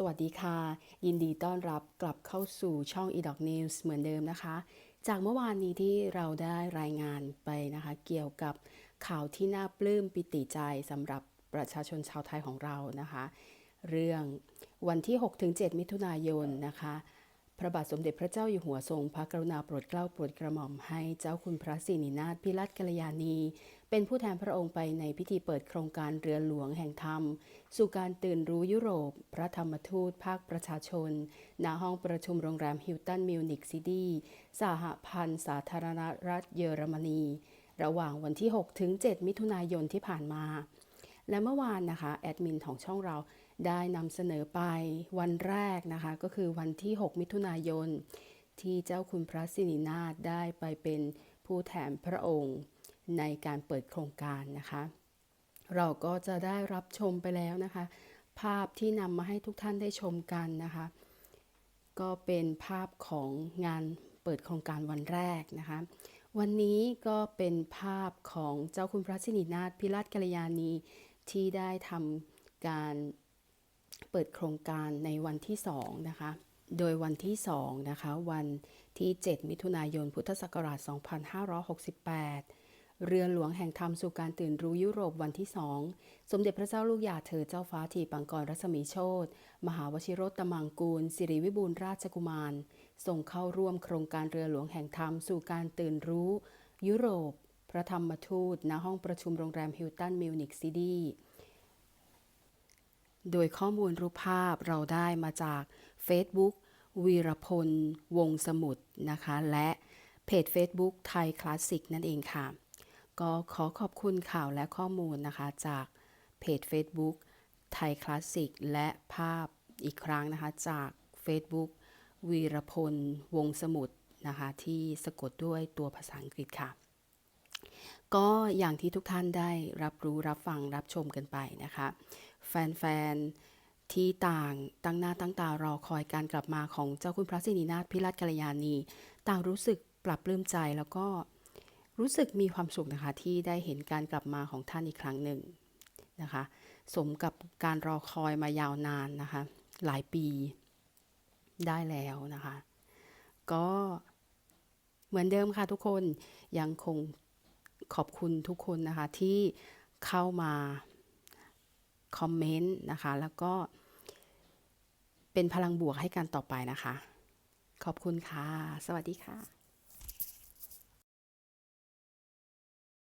สวัสดีค่ะ ยินดีต้อนรับกลับเข้าสู่ช่อง e d o c News เหมือนเดิมนะคะ จากเมื่อวานนี้ที่เราได้รายงานไปนะคะ เกี่ยวกับข่าวที่น่าปลื้มปิติใจสำหรับประชาชนชาวไทยของเรานะคะ เรื่องวันที่ 6-7 มิถุนายนนะคะ พระบาทสมเด็จพระเจ้าอยู่หัวทรงพระกรุณาโปรดเกล้าโปรดกระหม่อมให้เจ้าคุณพระศรีนินาถพิรัตกัลยาณี เป็นผู้แทนพระองค์ไปในพิธีเปิดโครงการเรือหลวงแห่งธรรม สู่การตื่นรู้ยุโรป พระธรรมทูตภาคประชาชน ณห้องประชุมโรงแรมฮิลตันมิวนิกซิตี้สหพันธ์สาธารณรัฐเยอรมนี ระหว่างวันที่ 6 ถึง 7 มิถุนายนที่ผ่านมา และเมื่อวานนะคะแอดมินของช่องเราได้นำเสนอไปวันแรกนะคะก็คือวันที่ 6 มิถุนายน ที่เจ้าคุณพระสิรินาถได้ไปเป็นผู้แทนพระองค์ในการเปิดโครงการนะคะ เราก็จะได้รับชมไปแล้วนะคะ ภาพที่นำมาให้ทุกท่านได้ชมกันนะคะ ก็เป็นภาพของงานเปิดโครงการวันแรกนะคะ วันนี้ก็เป็นภาพของเจ้าคุณพระสิรินาถพิรัตกัลยาณี ที่ได้ทำการเปิดโครงการในวันที่2นะคะ โดยวันที่2นะคะ วันที่ 7 มิถุนายน พุทธศักราช 2568 เรือหลวงแห่งธรรมสู่การตื่นรู้ยุโรปวันที่2สมเด็จพระเจ้าลูกยาเธอเจ้าฟ้าทีปังกรรัศมีโชตมหาวชิโรตมังกูล สิริวิบูลราชกุมารส่งเข้าร่วมโครงการเรือหลวงแห่งธรรมสู่การตื่นรู้ยุโรป พระธรรมทูตณห้องประชุมโรงแรมฮิลตันมิวนิกซิตี้โดยข้อมูลรูปภาพเราได้มาจาก Facebook วีรพล วงสมุทรนะคะ และเพจ Facebook ไทยคลาสสิกนั่นเองค่ะ ก็ขอขอบคุณข่าวและข้อมูลนะคะ จากเพจ Facebook ไทยคลาสสิก และภาพอีกครั้งนะคะ จาก Facebook วีรพล วงสมุทรนะคะ ที่สะกดด้วยตัวภาษาอังกฤษค่ะ ก็อย่างที่ทุกท่านได้รับรู้รับฟังรับชมกันไปนะคะ แฟนๆ ที่ต่างตั้งหน้าตั้งตารอคอยการกลับมาของเจ้าคุณพระสิรินาถพิรัตกัลยาณี ต่างรู้สึกปรับปลื้มใจแล้วก็รู้สึกมีความสุขนะคะที่ได้เห็นการกลับมาของท่านอีกครั้งหนึ่งนะคะ สมกับการรอคอยมายาวนานนะคะ หลายปีได้แล้วนะคะ ก็เหมือนเดิมค่ะทุกคนยังคง ขอบคุณทุกคนนะคะที่เข้ามาคอมเมนต์นะคะ แล้วก็เป็นพลังบวกให้กันต่อไปนะคะ ขอบคุณค่ะ สวัสดีค่ะ